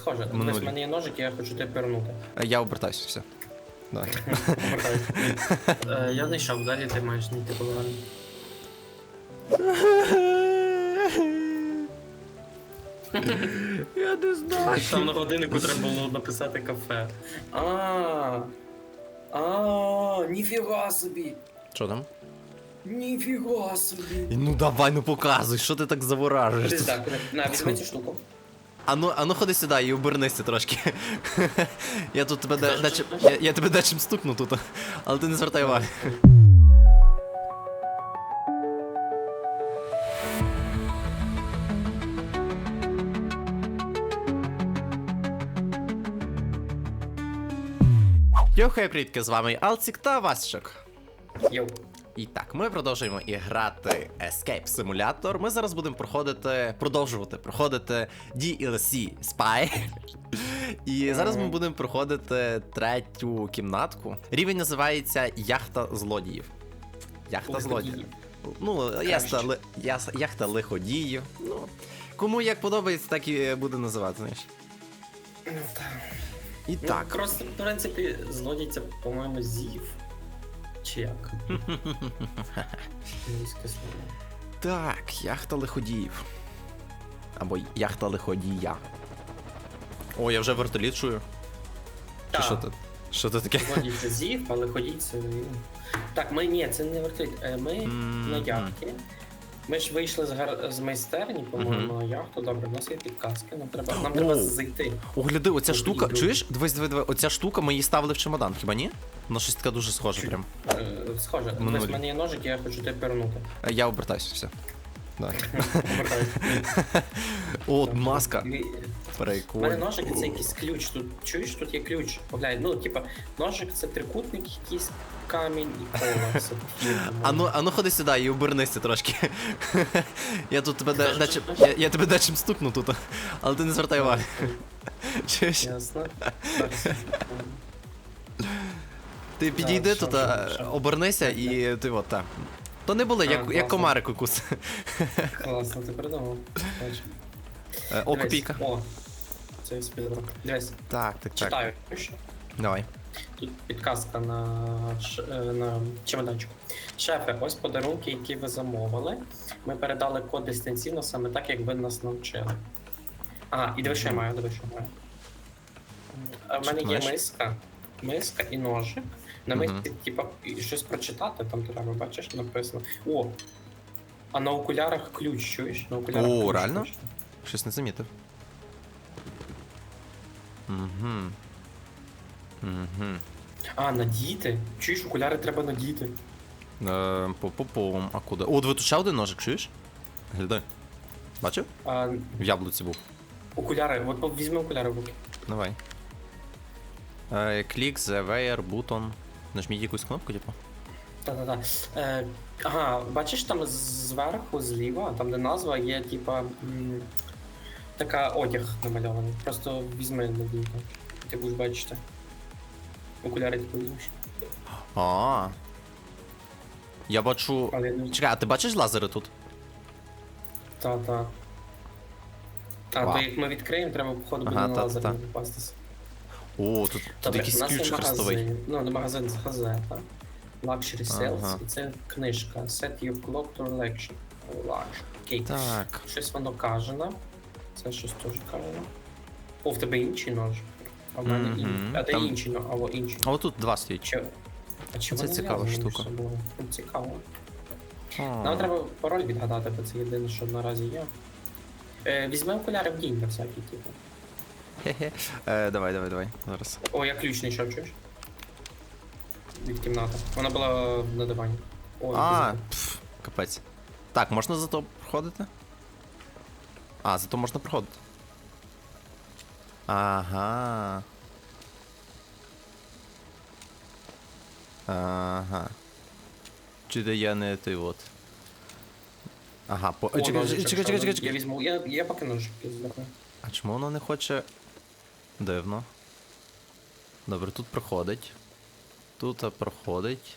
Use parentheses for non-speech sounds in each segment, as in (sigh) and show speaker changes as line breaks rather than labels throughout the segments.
схоже.
Минулі.
Дивись, в мене є ножик, я хочу тебе пернути.
Е, Я обертаюся, все. Давай. (laughs)
Е, Я знайшов, далі ти маєш знайти половину.
Я не знаю.
Там на годиннику треба було написати кафе. А, а, ніфіга собі.
Що там?
Ніфіга собі.
Ну давай, ну показуй, що ти так заворажуєш?
Десь так, на, візьми цю штуку.
А ну, а ну ходи сюди і обернися трошки. (laughs) я тут тебе де, дечим, я, я тебе дечим стукну тут, але ти не звертай уваги. Йо, хей, привітки, з вами Алцік та Васчик.
Йоу.
І так, ми продовжуємо і грати Escape Simulator. Ми зараз будемо проходити, продовжувати проходити DLC Spy. І зараз ми будемо проходити третю кімнатку. Рівень називається Яхта злодіїв. Яхта злодіїв. Ну, яхта, ли- яхта лиходіїв. Ну, кому як подобається, так і буде називати, знаєш.
Ну так.
І
Ну,
так.
просто, в принципі, злодій це, по-моєму, зів. Чи як? (laughs) Англійське слово.
Так, яхта лиходіїв. Або яхта лиходія. О, я вже вертоліт чую. Чи
Так.
що тут? Що це таке?
Злодій це зів, але ходіть це. ну. Так, ми ні, це не вертоліт. Е, Ми
Мгм.
на яхті. Ми ж вийшли з, гар... з майстерні, по-моєму, на яхту. Добре, у нас є підказки. Нам треба, нам треба
Оу.
зайти.
О, гляди, оця штука.
йду.
Чуєш? Дивись, диви, диви, оця штука ми її ставили в чемодан, хіба ні? Вона щось така дуже
схожа
прям.
Е, Схоже,
Минулі.
в мене є ножик, я хочу тебе пернути.
Е, Я обертаюся, все.
Да. (laughs)
О, маска.
І- У мене
Прикольно.
ножик це якийсь ключ. Тут чуєш, тут є ключ. Поглянь, ну, типа, ножик це трикутник, якийсь камінь і коло. (laughs)
А ну, а ну ходи сюди і обернися трошки. (laughs) я тут тебе де, дечим, я, я тебе дечим стукну тут, (laughs) але ти не звертай уваги. Чуєш?
Ясно.
Ти підійди тут, обернися і ти от так. То не були, як, як комарик укус.
Класно, ти придумав.
Е, О, копійка.
О, це я собі. Дивись,
Так, так, так.
читаю. що
Давай.
Тут підказка на, ш- е, на чемоданчику. Шефе, ось подарунки, які ви замовили. Ми передали код дистанційно саме так, як ви нас навчили. А, і диви, що я маю, диви, що я маю. А В мене є миска, миска і ножик. На
Мгм.
мисці, типа, і щось прочитати, там треба, бачиш, написано. О! А на окулярах ключ, чуєш? На окулярах
О,
ключ,
реально?
точно.
Щось не замітив. Угу. Угу.
А, надіти? Чуєш, окуляри треба надіти.
Е, По-по-пом. А куди? О, диви, тут ще один ножик, чуєш? Глядай. Бачив?
А,
В яблуці був.
окуляри, от візьми окуляри в руки.
Давай. Е, Клік, the wire, button. Нажміть якусь кнопку, типу.
Та-та-та. Е, ага, бачиш там зверху, зліва, там де назва є, типа. м, така одяг намальований. Просто візьми надійно. Ти будеш бачити. Окуляри типу візьмеш.
А. Я бачу.
Але ну,
Чекай, а ти бачиш лазери тут?
та-та. А,
Вау.
то як ми відкриємо, треба походу буде
Ага,
на
та-
лазер не попастися.
О, тут, тут
Добре,
якийсь
у нас
ключ хрестовий.
магазин. Ну, не магазин з газета. Luxury Sales.
Ага.
І це книжка. Set your clock to election. Luxury. Окей.
Так.
Щось воно каже нам. Це щось теж нам. О, в тебе інший нож. А в мене
Мгм.
інший. А де
Там-
інший нож? Або інший.
А отут два стоять.
Чи... А чи
Це
вони
цікава
зв'язані між
штука.
собою? Ну, Цікаво.
А.
Нам треба пароль відгадати, бо це єдине, що наразі є. Е, візьми окуляри в дінь на всякий, типу.
Хе-хе. Е, давай, давай, давай. Зараз.
О, я ключ знайшов, чуєш? Від кімнати. Вона була на дивані. О,
А, пф, капець. Так, можна зато проходити? А, зато можна проходити. Ага. Ага. Чи де я не ти от. Ага, по.
О,
Чекай, чекай, чекай, чекай.
Я
чекай.
візьму. Я, я поки ножик.
А чому воно не хоче. Дивно. Добре, тут проходить. Тут проходить.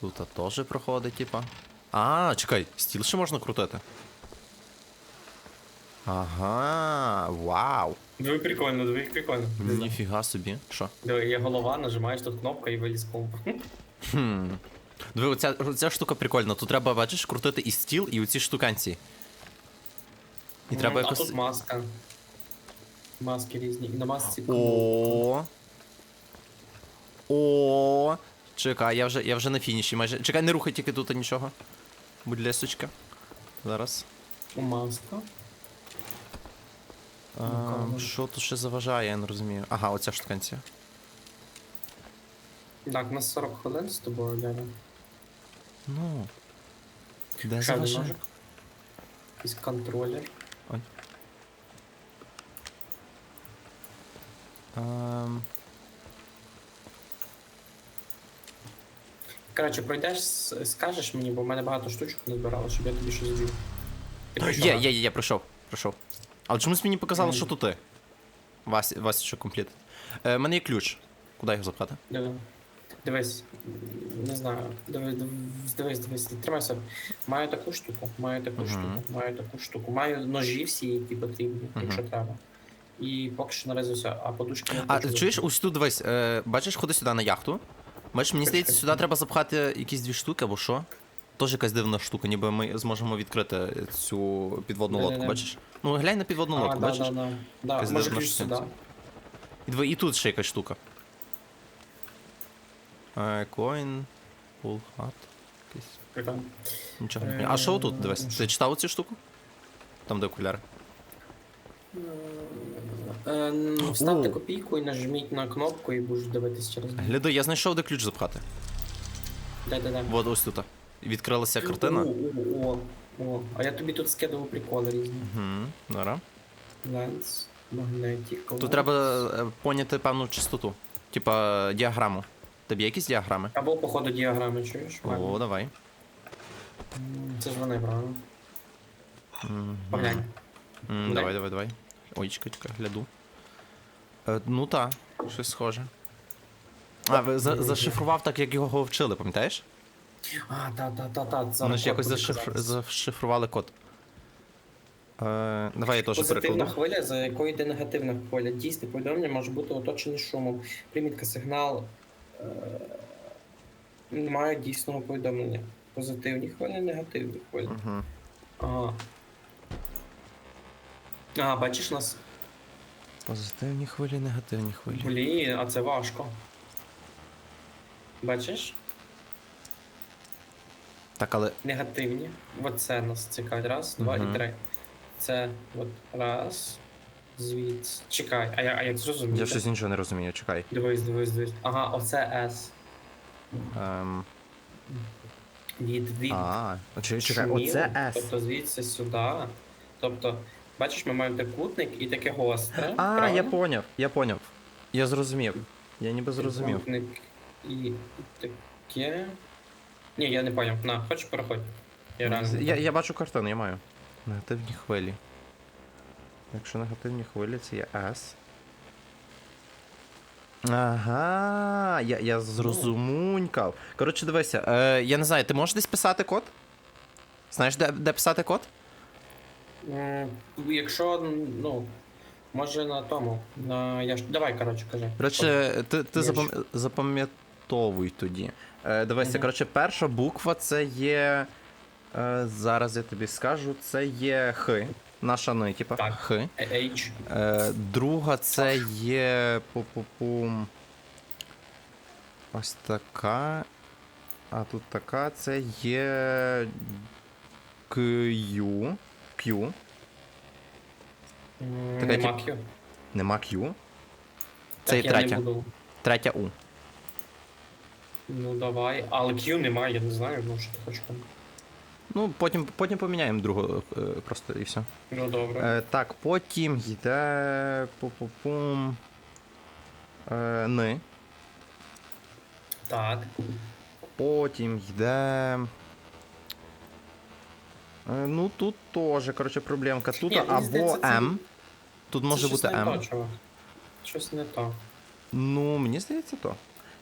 Тут теж проходить, типа. А, чекай, стіл ще можна крутити. Ага, вау.
Диви прикольно, диви прикольно.
Ніфіга собі. Що?
Диви, є голова, нажимаєш тут кнопку і виліз комп.
Хм. Диви, оця, оця штука прикольна. Тут треба, бачиш, крутити і стіл, і оці штуканці. І треба
А
якось.
тут маска. Маски різні. І на масці кнопка.
О. О. Чекай, я вже, я вже на фініші майже. Чекай, не рухай тільки тут нічого. Будь лесочка. Зараз.
Маска.
А, що тут ще заважає, я не розумію. Ага, оця штуканця.
Так, у нас 40 хвилин з тобою, Ляля.
Ну. Де
Ще один
заважає?
ножик. Якийсь контролер.
Ем,
Коротше, пройдеш, с- скажеш мені, бо в мене багато штучок не збирало, щоб я тобі щось. Ти прийшов,
Є, є, є, є, пройшов. Пройшов. Але чомусь мені показало, що тут ти. Вася, Вася, що компліт. Е, в мене є ключ. Куди його запхати?
Диви. Дивись, не знаю. Дивись, дивись, дивись, дивись. Тримайся. Маю таку штуку, маю таку
Мгм.
штуку, маю таку штуку. Маю ножі всі, які потрібні, якщо треба. І поки що наразі все, а подушки не
А,
хочу
чуєш, ось тут дивись, е, бачиш, ходи сюди на яхту. Бачиш, мені здається, сюди треба запхати якісь дві штуки або що. Тож якась дивна штука, ніби ми зможемо відкрити цю підводну лодку,
Не-не-не.
бачиш? Ну, глянь на підводну
А,
лодку,
да,
бачиш?
да, да. Да,
Якась
може ключ сюди.
І, диви, і тут ще якась штука. Е, hat. Якийсь.
Прикольно.
Нічого не розумію. А що тут? Дивись,
Е,
ти читав цю штуку? Там де окуляри.
Е, ну, Вставте
О.
копійку і нажміть на кнопку і будеш дивитись через
Гляди, я знайшов, де ключ запхати.
Дай, дай, дай.
Вот ось тут. Відкрилася картина.
О, о, о, о. А я тобі тут скидував приколи різні.
Угу, добре.
Ленс, магнетик.
Тут треба е, поняти певну частоту. Типа діаграму. Тобі якісь діаграми?
Або по ходу діаграми, чуєш?
О, давай.
М, Це ж вони, правильно? Поглянь.
М, Давай, давай, давай. Ой, чекай, чекай, гляду. Е, ну та, щось схоже. А, ви за- зашифрував так, як його вчили, пам'ятаєш?
А, та, та, та, та. зараз
Вони ж якось зашифр... зашифрували код. Е, давай я теж
Позитивна
перекладу.
хвиля, за якою йде негативна хвиля. Дійсне повідомлення може бути оточене шумом. Примітка сигнал е, не має дійсного повідомлення. Позитивні хвилі, негативні хвилі.
Угу.
Ага. А, бачиш нас.
Позитивні хвилі, негативні хвилі.
Блін, а це важко. Бачиш?
Так, але.
Негативні. Оце нас цікавить. Раз, два
Мгм.
і три. Це от раз. Звідси. Чекай, а, я, а як зрозуміти?
Я щось іншого не розумію, чекай.
Дивись, дивись, дивись. Ага, оце S.
Ем...
Від від
А, чекай, чекай, оце S.
Тобто звідси сюди. Тобто, бачиш, ми маємо трикутник і таке гостре.
А,
правильно?
я поняв, я поняв. Я зрозумів. Я ніби зрозумів.
Трикутник і таке. Ні, я не поняв. На, хочеш переходь. Я реально.
Я, я бачу картину, я маю. Негативні хвилі. Якщо негативні хвилі, це є S. Ага, я, я зрозумунькав. Коротше, дивися, е, я не знаю, ти можеш десь писати код? Знаєш, де, де писати код?
М, Якщо, ну, може на тому. На... Я ж... Давай, коротше, кажи.
Коротше, ти, ти запам... запам'ятовуй тоді. Е, дивися, коротше, перша буква це є. Е, зараз я тобі скажу, це є Х. Наша ну, типа
Так.
Х.
Е, H.
Е, друга це є. Пу-пу-пум. Ось така. А тут така це є. Q. Q. Така,
Нема Q.
Нема Q. Це і
я не
третя.
буду.
Третя У.
Ну давай. Але Q немає, я не знаю, ну що ти хочеш.
Ну, потім, потім поміняємо другу е, просто і все.
Ну добре.
Е, так, потім йде. Пу-пу-пум. Е, ни.
Так.
Потім йде. Е, ну тут теж, коротше, проблемка. Тут
Ні, мені
або
здається, це-
М. Тут
Це
може
щось
бути
не
М.
то, чувак. Щось не то.
Ну, мені здається, то.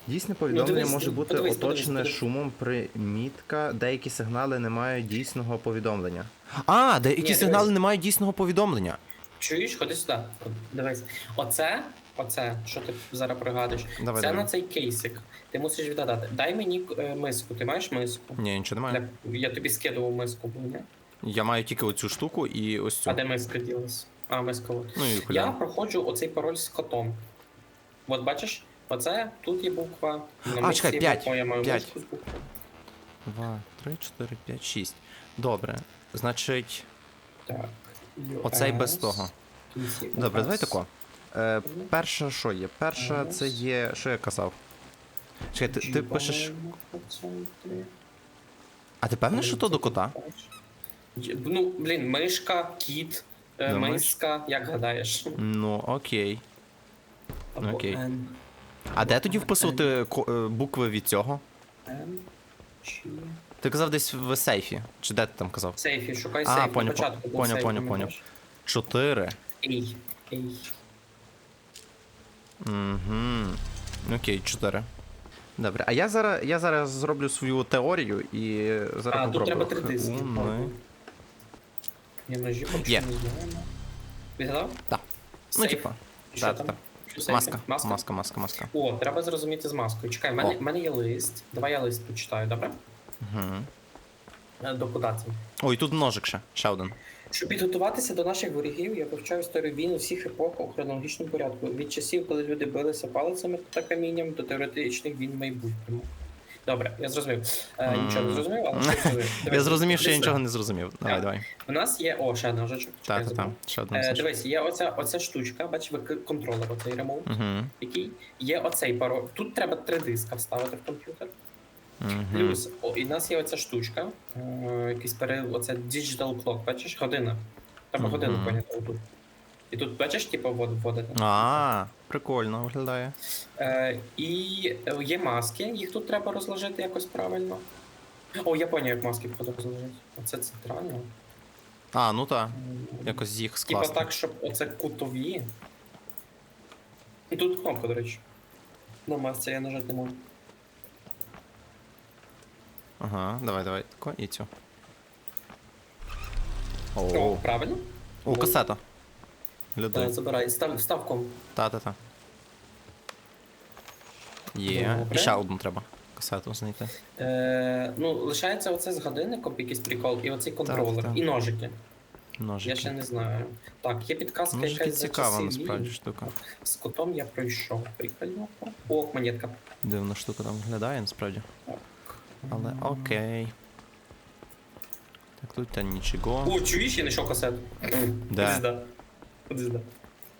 Дійсне повідомлення
дивись,
може бути
подивись,
оточене
подивись,
шумом примітка. Деякі сигнали не мають дійсного повідомлення.
А, деякі
Ні,
сигнали
дивись.
не мають дійсного повідомлення.
Чуєш, ходи сюди. От, Дивись. Оце, оце, що ти зараз пригадуєш,
Давай,
це
давай.
на цей кейсик. Ти мусиш відгадати. Дай мені е, миску. Ти маєш миску?
Ні, нічого немає.
Для- Я тобі скидував миску, ні?
Я маю тільки оцю штуку і ось цю.
А де миска ділась? А, миска от.
Ну і
Я проходжу оцей пароль з котом. От бачиш, оце тут є буква. На
А, чекай,
є
п'ять,
буква, Я маю
п'ять.
миску з буквою.
Два, три, чотири, п'ять, шість. Добре. Значить,
Так.
оцей без того. Добре, давай тако. Е, перша що є? Перша це є. Що я казав? Чекай, ти, ти пишеш. А ти певний, що то до кота?
Ну, блін, мишка, кіт, е, миска, як гадаєш?
Ну, окей.
Або
Окей.
N,
А де тоді вписувати е, букви від цього? Ти казав десь в сейфі. Чи де ти там казав?
В сейфі, шукай
А,
сейф.
поняв,
на початку був
поняв,
сейф,
поняв,
пам'ятаєш?
Чотири.
Ей, ей.
Угу. Окей, чотири. Добре, а я зараз, я зараз зроблю свою теорію і зараз
А, тут
попробую.
треба три диски.
Уни.
Я ножі поки
Є.
що не знаю. Відгадав?
Так. Ну,
Сейф.
типа.
Що
та,
там?
та. Маска.
Маска?
Маска, маска, маска.
О, треба зрозуміти з маскою. Чекай, в мене, в мене є лист. Давай я лист почитаю, добре?
Угу.
Е, До куди?
Ой, тут ножик ще. Ще один.
Щоб підготуватися до наших ворогів, я вивчаю історію війн усіх епох у хронологічному порядку. Від часів, коли люди билися палицями та камінням, до теоретичних війн в майбутньому. Добре, я зрозумів. Е, нічого не зрозумів, але щось зрозумів. (laughs)
Я
Дивись,
зрозумів, що я
дивись,
нічого не зрозумів. Давай,
Так.
давай.
У нас є. О, ще ножичок.
Так, так, так. Ще один.
Е, дивись, є оця, оця штучка, бачиш, ви контролер, оцей ремоут,
Угу.
який є оцей пароль. Тут треба три диска вставити в комп'ютер.
Угу.
Плюс, о, і в нас є оця штучка, е, якийсь пере... оце digital clock, бачиш, година. Треба
Мгм.
годину поняти отут. І тут, бачиш, типу, вод вводити.
А, прикольно виглядає.
Е, і е, є маски, їх тут треба розложити якось правильно. О, я поняв, як маски походу розложити. Оце центрально.
А, ну так. Якось їх
Типа
скласти.
так, щоб оце кутові. І тут кнопка, до речі. На масці я нажати не можу.
Ага, давай, давай. Тако і цю.
О,
О,
правильно?
О, касета.
Та,
Люди.
забирай, став, став.
Та-та-та. Є.
Добре.
І ще одну треба. Касету знайти.
Е, ну, лишається оце з годинником, якийсь прикол, і оцей контролер,
так.
і ножики.
Ножики.
Я ще не знаю. Так, є підказка
Ножики
якась за
цікава насправді штука.
З котом я пройшов. Прикольно. О, монетка.
Дивна штука там виглядає насправді. Але окей. Так тут та нічого.
О, чуєш, я знайшов касету.
Де?
Ходи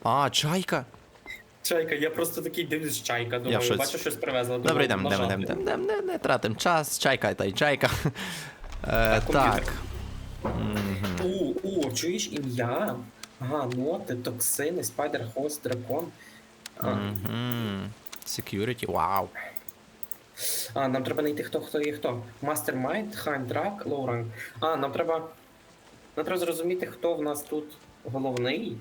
А, чайка!
Чайка, я просто такий дивлюсь чайка,
Я
думаю,
шоці.
бачу, щось привезла.
Добре, йдемо, йдемо, йдемо, йдемо, не, не тратим час, чайка та й чайка. (laughs) Е, так.
У, у, чуєш ім'я? Ага, ноти, токсини, спайдер, хост, дракон.
Security, вау.
а, нам треба знайти, хто хто є хто. Mastermind, Хайн Драк, Лоуранг. А, нам треба. Нам треба зрозуміти, хто в нас тут головний,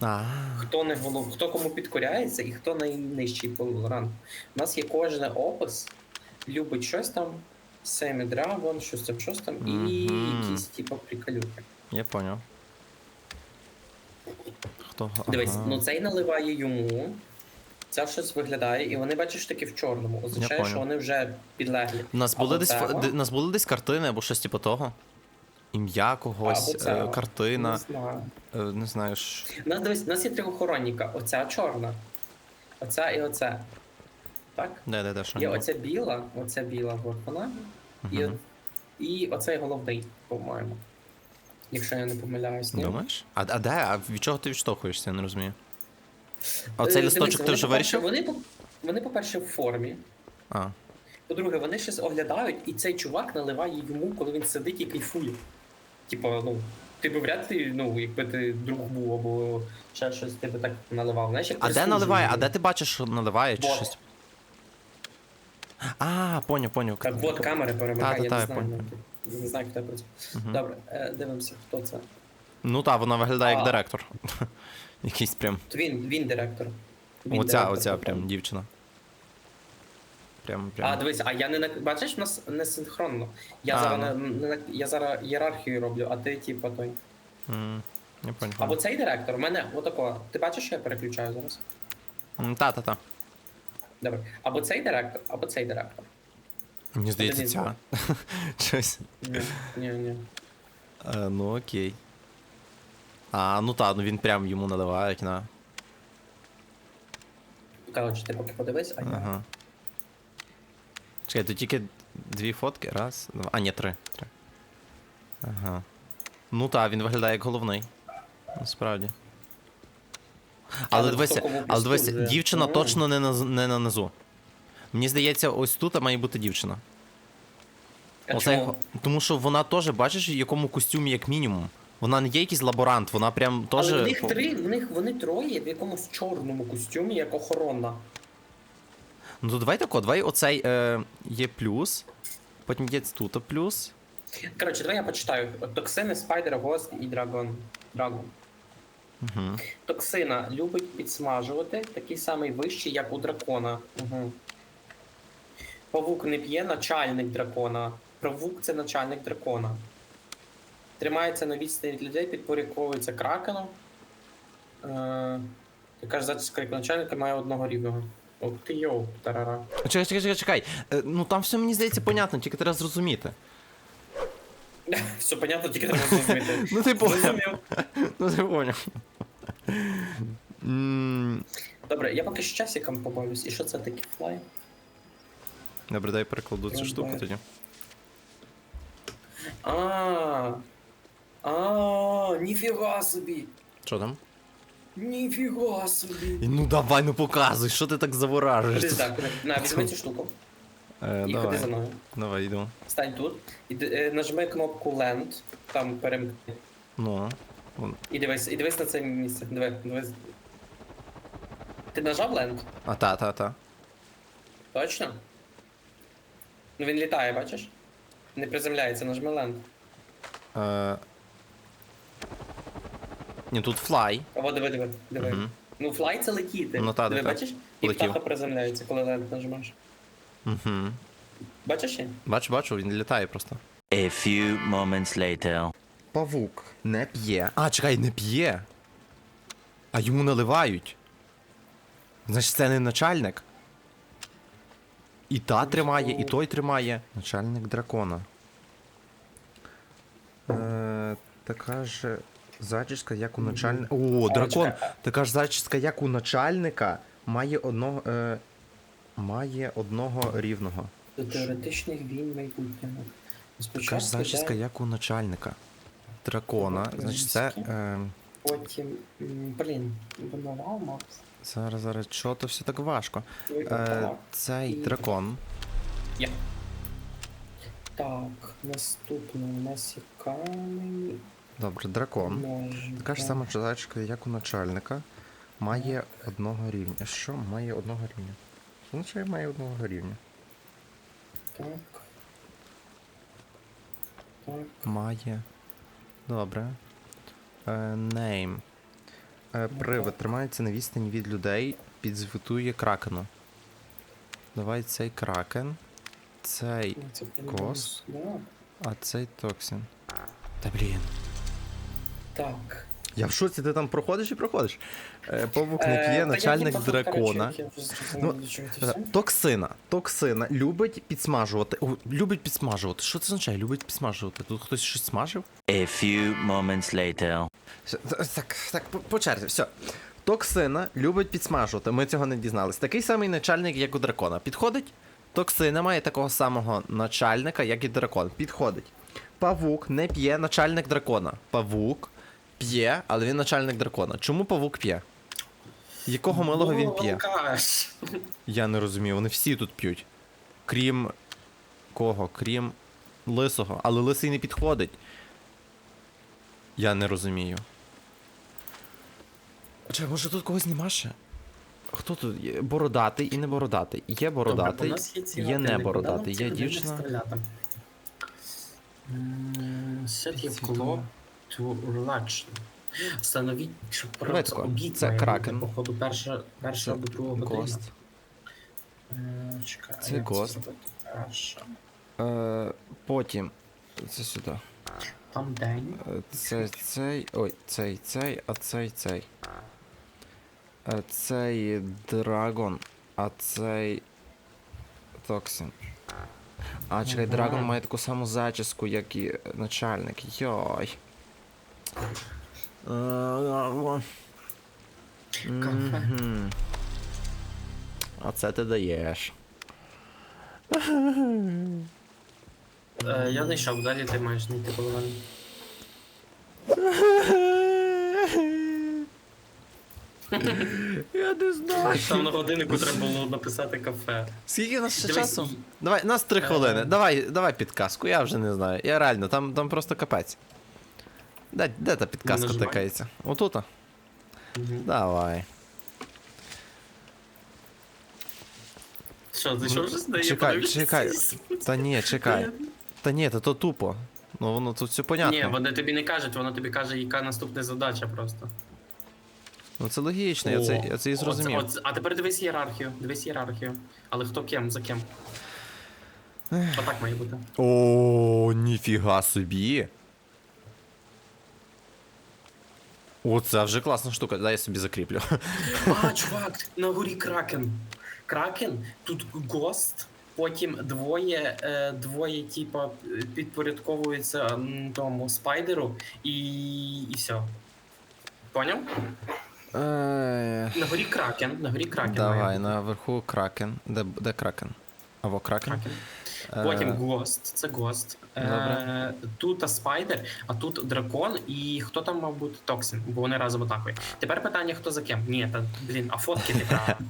А,
хто не голов, хто кому підкоряється і хто найнижчий по рангу. У нас є кожен опис, любить щось там, Семі Драгон, щось там, щось там, і якісь типу приколюки.
я поняв. Хто?
Дивись,
Ага.
ну цей наливає йому. Це щось виглядає, і вони бачиш таки в чорному. Означає, що вони вже підлеглі.
У нас були десь у нас були десь картини або щось типу того. Ім'я когось,
цього.
е, картина,
Не знаю.
е, не знаю.
У нас дивись, у нас є три. Оця чорна. Оця і оця. Так?
Де, де, де, що
Є
не
оця біла, оця біла от вона. І, і оцей головний, по-моєму. Якщо я не помиляюсь. ні?
Думаєш? А, а де? А від чого ти відштовхуєшся, я не розумію. А
Е,
листочок ти вже вирішив?
Вони, вони, по-перше, в формі.
А.
По-друге, вони щось оглядають, і цей чувак наливає йому, коли він сидить і кайфує. Типа, ну, ти би вряд ли, ну, якби ти друг був або ще щось, ти би так наливав. Знаєш, як
А де
прислужує
наливає? А де ти бачиш, що наливає чи щось? А, поняв, поняв.
Так, от камери перемикає,
Та-та-та,
я
я
не знаю.
понял.
ну, не знаю, хто працює.
Мгм.
Добре, е, дивимося, хто це.
Ну так, вона виглядає як
А.
директор. (laughs) Якийсь прям.
То Він, він директор. Він
Оця,
директор,
оця прям дівчина. Прям,
А, дивись, а я не на бачиш, у нас не синхронно. Я
А,
зараз
ну.
не, не, я зараз ієрархію роблю, а ти типу той.
М, Не понял.
Або цей директор, у мене отако. Ти бачиш, що я переключаю зараз?
М, Та-та-та.
Добре. Або цей директор, або цей директор.
Мені здається, ця. (laughs) Щось.
Ні, ні, ні.
Е, ну окей. А, ну та, ну він прям йому наливають на.
Коротше, ти поки подивись, а я.
Ага. Чекай, тут тільки дві фотки. Раз, два. А, ні, три. три. Ага. Ну та, він виглядає як головний. Насправді. Але дивися, але дивися, дівчина точно не на, не на низу. Мені здається, ось тут має бути дівчина.
А
Оце,
чому?
тому що вона теж, бачиш, в якому костюмі, як мінімум. Вона не є якийсь лаборант, вона прям теж.
Але в них три, в них вони троє в якомусь чорному костюмі, як охорона.
Ну то давай тако, давай оцей е, є плюс, потім є тут плюс.
Коротше, давай я почитаю. Токсини, спайдер, гост і драгон. Драгон.
Угу.
Токсина любить підсмажувати, такий самий вищий, як у дракона. Угу. Павук не п'є начальник дракона. Павук це начальник дракона. Тримається на відстані від людей, підпорядковується кракену. Е, яка ж зачіска як начальника має одного рівного. Ох ти йоу, тарара.
Чекай, чекай, чекай, чекай. Е, ну там все мені здається понятно, тільки треба зрозуміти. (laughs)
Все понятно, тільки треба зрозуміти. (laughs)
Ну ти поняв.
Зрозумів. (laughs)
Ну ти поняв. М,
Добре, я поки що часиком побавлюсь. І що це таке флай?
Добре, дай перекладу цю штуку тоді.
А. А, ніфіга собі.
Що там?
Ніфіга собі.
Ну давай, ну показуй, що ти так заворажуєш?
Ходи так, на, візьми цю штуку.
Е,
І ходи за
давай,
мною.
давай, йду.
Стань тут. І д- е, нажми кнопку Land, там перемкни.
Ну. вон.
І дивись, і дивись на це місце. Диви, дивись. Ти нажав Land?
А, та, та, та.
Точно? Ну він літає, бачиш? Не приземляється, нажми Land.
Е... Ні, тут флай.
Або диви, диви, диви.
Мгм.
Ну, флай це летіти.
Ну, та,
диви,
та.
бачиш? І
Летів.
птаха приземляється, коли Land нажимаєш.
Угу.
Бачиш? її?
Бачу, бачу, він літає просто.
A few moments later.
Павук не п'є.
А, чекай, не п'є. А йому наливають. Значить, це не начальник. І та тримає, і той тримає.
Начальник дракона. Е, така ж зачіска, як у начальника. О, дракон! Така ж зачіска, як у начальника, має одного. Е, має одного рівного.
До теоретичних війн майбутнього.
Така ж зачіска, як у начальника. Дракона. Значить, це. Е,
Потім. Блін, винував Макс.
зараз, зараз, що то все так важко. Е, цей дракон.
Я. Так, наступне у нас є камінь.
Добре, дракон. Така ж сама зачіска, як у начальника. Має одного рівня. Що має одного рівня? Означає має одного рівня?
Так. Так.
Має. Добре. Е, name. Е, привид тримається на відстані від людей, підзвітує кракену. Давай цей кракен. Цей. Кос. А цей токсин.
Та блін.
Так.
Я в шоці, ти там проходиш і проходиш. Е, павук
Е,
не п'є,
я
начальник
типа
дракона. Ну, Е. Токсина. Токсина. Любить підсмажувати. О, любить підсмажувати. Що це означає? Любить підсмажувати. Тут хтось щось смажив?
A few moments later.
Так, так, по, по черзі, все. Токсина любить підсмажувати, ми цього не дізнались. Такий самий начальник, як у дракона. Підходить? Токсина має такого самого начальника, як і дракон. Підходить. Павук не п'є начальник дракона. Павук п'є, але він начальник дракона. Чому павук п'є? Якого милого він п'є? Я не розумію, вони всі тут п'ють. Крім кого? Крім лисого. Але лисий не підходить. Я не розумію. Чи може тут когось нема ще? Хто тут є? Бородатий і не бородатий. Є
Добре,
бородатий,
нас є ці
є не бородатий, є дівчина.
Set є
Цікаво.
Relax. Встановіть,
Давай
просто обід
це
має бути,
кракен.
Походу, перша, перша або друга.
Кост.
Е, Чекай, а
Це
як
Ghost.
зробити?
Е, потім. Це сюди.
Там день.
Е, Це цей. Ой, цей, цей, а цей, цей. Е, Цей драгон, а цей. Токсин. А, чекай, драгон має таку саму зачіску, як і е, начальник. Йой.
Кафе.
А це ти даєш.
Е, я знайшов, далі ти маєш знайти половину.
Я не знаю.
Там на годиннику треба було написати кафе.
Скільки у нас ще
Дивись,
часу? Давай, нас три
Е.
хвилини. Давай, давай підказку, я вже не знаю. Я реально, там, там просто капець. Де, де та підказка
нажимай.
тикається? Отута?
Мгм.
Давай.
Що, ти що вже здає?
Чекай, чекай. (laughs) Та ні, чекай. Та ні, та то тупо. Ну воно тут все понятно.
Ні, вони тобі не кажуть, воно тобі каже, яка наступна задача просто.
Ну це логічно, я це, я це і
Оце-
зрозумів.
оце- а тепер дивись ієрархію, дивись ієрархію. Але хто ким, за ким? Отак має бути.
О, ніфіга собі. О, це вже класна штука, дай я собі закріплю. (laughs)
А, чувак, на горі кракен. Кракен, тут гост, потім двоє, е, двоє, типа, підпорядковуються м, тому спайдеру і, і все. Поняв?
Е,
На горі кракен, на горі кракен. має
Давай,
бути.
наверху кракен. Де, де кракен? Або кракен.
Кракен.
Е,
Потім гост, це гост. Е,
Добре.
тут спайдер, а тут дракон, і хто там мав бути токсин, бо вони разом однакові. Тепер питання, хто за ким? Ні, та блін, а фотки не (laughs) правильно.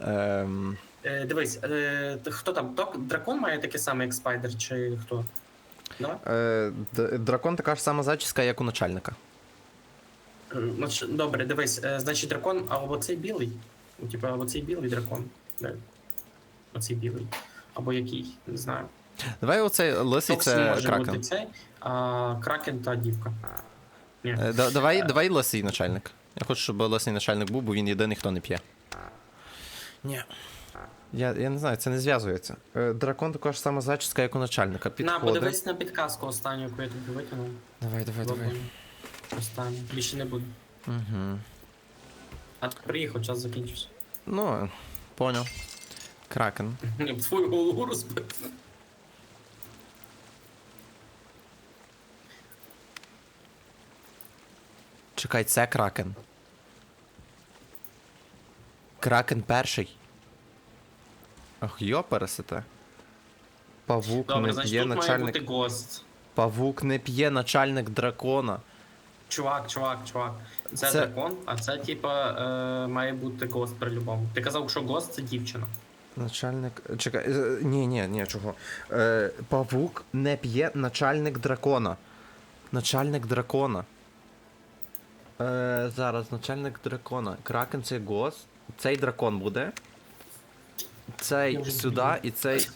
Ем,
Е, дивись, е, хто там? Дракон має таке саме, як спайдер, чи хто?
Е, дракон така ж сама зачіска, як у начальника.
Е, Добре, дивись, е, значить дракон, а оцей білий. Типа, оцей білий дракон. Оцей білий. Або який, не знаю.
Давай оцей лисий це
може бути
кракен.
цей, а кракен та дівка. Ні.
Е, да- давай, давай лисий начальник. Я хочу, щоб лисий начальник був, бо він єдиний, хто не п'є. Ні. Я, я не знаю, це не зв'язується. Е, дракон така ж сама зачіска, як у начальника.
На,
Підходить.
подивись на підказку останню, яку я тобі викинув.
Давай, давай, давай.
Останню. Більше не буде.
Угу.
А ти приїхав, час закінчився.
Ну, понял. Кракен.
Б твою голову розбив.
Чекай, це кракен. Кракен перший. Ах, йо пересете. Павук
Добре,
не
значить
п'є
тут має
начальник.
бути гост.
Павук не п'є начальник дракона.
Чувак, чувак, чувак. Це,
Це-
дракон, а це типа е, має бути гост при любому. Ти казав, що гост це дівчина.
Начальник. Чекай. е, Ні, ні, ні, чого. Е, павук не п'є начальник дракона. Начальник дракона. Е, зараз, начальник дракона. Кракен це гост. Цей дракон буде. Цей сюди і цей.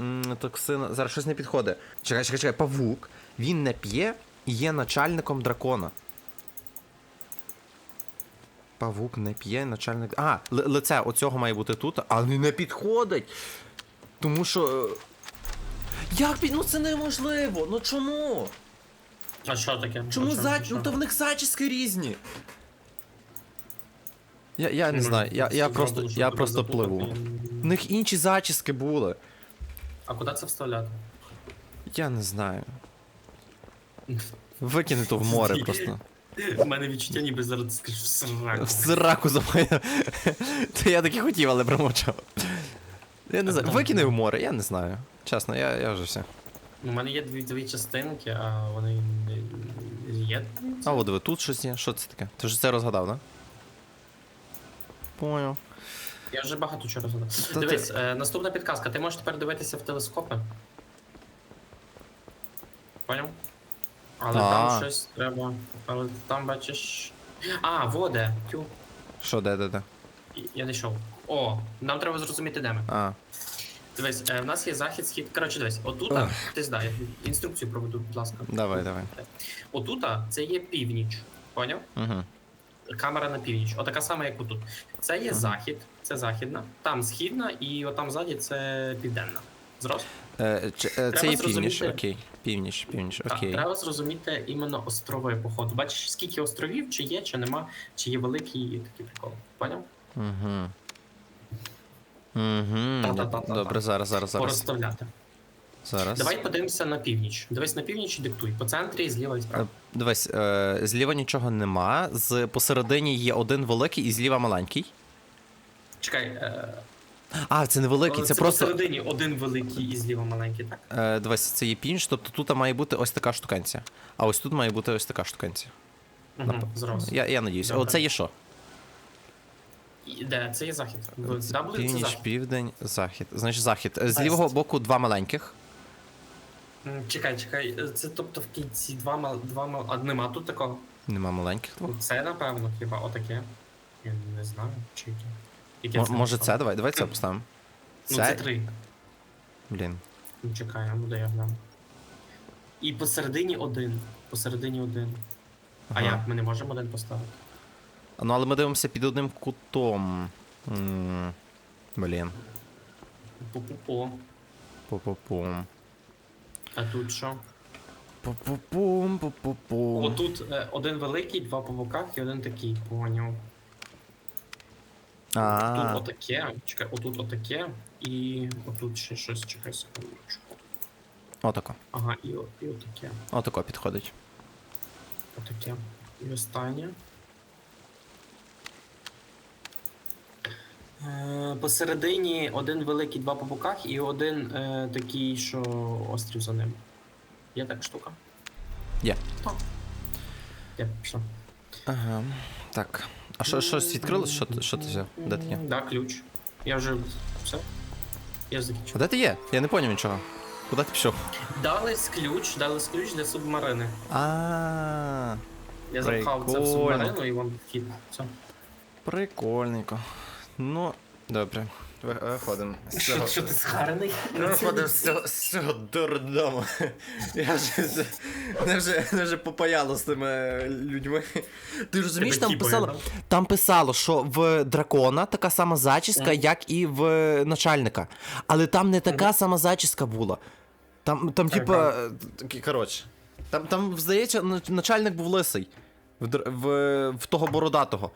М, Токсина. Зараз щось не підходить. Чекай, чекай, чекай. Павук. Він не п'є і є начальником дракона. Павук не п'є, начальник. А, лице оцього має бути тут, але не підходить. Тому що. е, Як під. Ну це неможливо. Ну чому?
А що таке?
Чому зач... Ну то в них зачіски різні. Я, я не знаю, я, я просто, я просто пливу. В них інші зачіски були.
А куди це вставляти?
Я не знаю. (laughs) Викини то в море просто.
У мене відчуття ніби зараз ти скажеш в сраку.
В сраку замає. То я таки хотів, але промовчав. Я не знаю. Викини в море, я не знаю. Чесно, я, я вже все.
У мене є дві, дві частинки, а вони не є.
А от диви, тут щось є. Що це таке? Ти ж це розгадав, да? Поняв.
Я вже багато чого розглядав.
Та
Дивись, е, наступна підказка. Ти можеш тепер дивитися в телескопи. Поняв? Але
А.
там щось треба. Але там бачиш. А, воде. Тю.
Що, де, де, де?
Я не йшов. О, нам треба зрозуміти, де ми.
А.
Дивись, е, в нас є захід, схід. Коротше, дивись, отут, ти я інструкцію проведу, будь ласка.
Давай, давай.
Отут це є північ. Поняв?
Угу.
камера на північ. Отака сама, як отут. Це є
Ага.
захід, це західна, там східна, і отам ззаді це південна. Зрос?
Е, е, це є північ,
зрозуміти-
окей. Північ, північ,
Так,
окей.
треба зрозуміти іменно острови походу. Бачиш, скільки островів, чи є, чи нема, чи є великий такий прикол. Поняв?
Угу. Угу.
Та-та-та-та-та.
Добре, зараз, зараз, зараз.
Порозставляти.
Зараз.
Давай подивимося на північ. Дивись на північ і диктуй. По центрі, зліва і
Е,
справа.
Дивись, е, зліва нічого нема. З посередині є один великий і зліва маленький.
Чекай, е,
А, це не великий, це, просто.
посередині один великий і зліва маленький, так?
Е, дивись, це є північ, тобто тут має бути ось така штукенція. А ось тут має бути ось така штукенція.
Угу, зрос.
Я, я надіюсь.
Добре.
Оце є що?
І Де? Це є захід. В W це
Північ,
захід.
південь, захід. Значить, захід. Е, З лівого боку два маленьких.
М, Чекай, чекай. е, Це тобто в кінці два мал, два мал. А нема тут такого.
Нема маленьких двох.
Це напевно, хіба отаке. Я не знаю, чи яке. Яке
М-
це
може це? Давай, давай це поставимо.
Ну це три.
Блін.
Ну, чекай, а ну де я гляну. І посередині один. Посередині один. А
Ага.
як? Ми не можемо один поставити.
Ну, але ми дивимося під одним кутом. М, Блін.
Пу-пу-пу.
Пу-пу-пум.
А тут що?
Пу-пу-пум, пу-пу-пум.
Отут е, один великий, два по боках і один такий, поняв.
А,
Тут отаке, чекай, отут отаке, і отут ще щось, чекай секундочку.
отако.
Ага, і, і отаке.
Отако підходить.
Отаке. І останнє. Е, Посередині один великий, два по боках, і один е, такий, що острів за ним. Є така штука?
Є.
Так. Є, все.
Ага. Так. А що, щось відкрилось? Що, ти- що ти взяв? Де ти є?
Да, ключ. Я вже. Все. Я
А
закінчив.
де ти є? Я не поняв нічого. Куди ти пішов?
Дали ключ, дали ключ для субмарини.
А,
Я запхав це в
Прикольно.
субмарину і вон вхід. Все.
прикольненько. Ну, добре. Ви- Виходимо. з
Що,
цього-
що ти схарений?
Виходимо з цього, з цього дурдому. Я вже, мене вже, мене вже попаяло з тими людьми. Ти розумієш,
Тебе
там писало, там писало, що в дракона така сама зачіска,
Мгм.
як і в начальника. Але там не така сама зачіска була. Там, там
Так,
типа. такі, Коротше. Там, там, здається, нач- начальник був лисий. В, др- в, в того бородатого.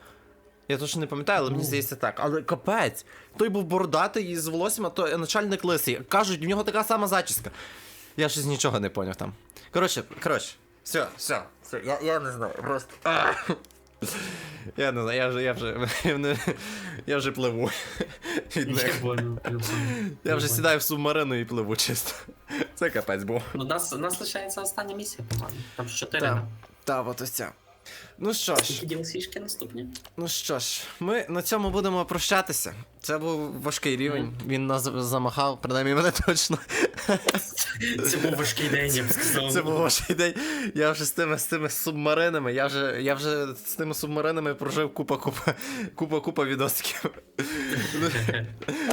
Я точно не пам'ятаю, але мені
Ну.
здається так. Але капець. Той був бородатий із волоссям, а то начальник лисий. Кажуть, в нього така сама зачіска. Я щось нічого не поняв там. Коротше, коротше. Все, все, все. Я, я не знаю, просто. Я не знаю, я вже, я вже, я, не- я вже пливу. Від
Я
них.
понял, я понял.
Я вже сідаю в субмарину і пливу чисто. Це капець був.
Ну, нас, нас лишається остання місія, по-моєму. Там ж чотири.
Так. Та, от ось ця. Ну що ж,
Які DLC-шки наступні?
ну що ж, ми на цьому будемо прощатися. Це був важкий рівень. Він нас замахав, принаймні мене точно.
Це був важкий день, я б сказав.
Це був важкий день. Я вже з тими, з тими субмаринами, я вже, я вже з тими субмаринами прожив купа купа купа купа відосиків.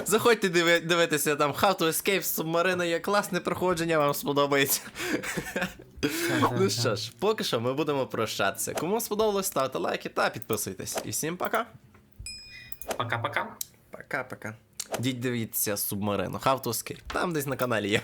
Заходьте диви, дивитися там How to Escape субмарини є класне проходження, вам сподобається. Ну що ж, поки що ми будемо прощатися. Кому сподобалось, ставте лайки та підписуйтесь. І всім пока.
Пока-пока.
Пока-пока. Діть дивіться субмарину. How to Escape. Там десь на каналі є.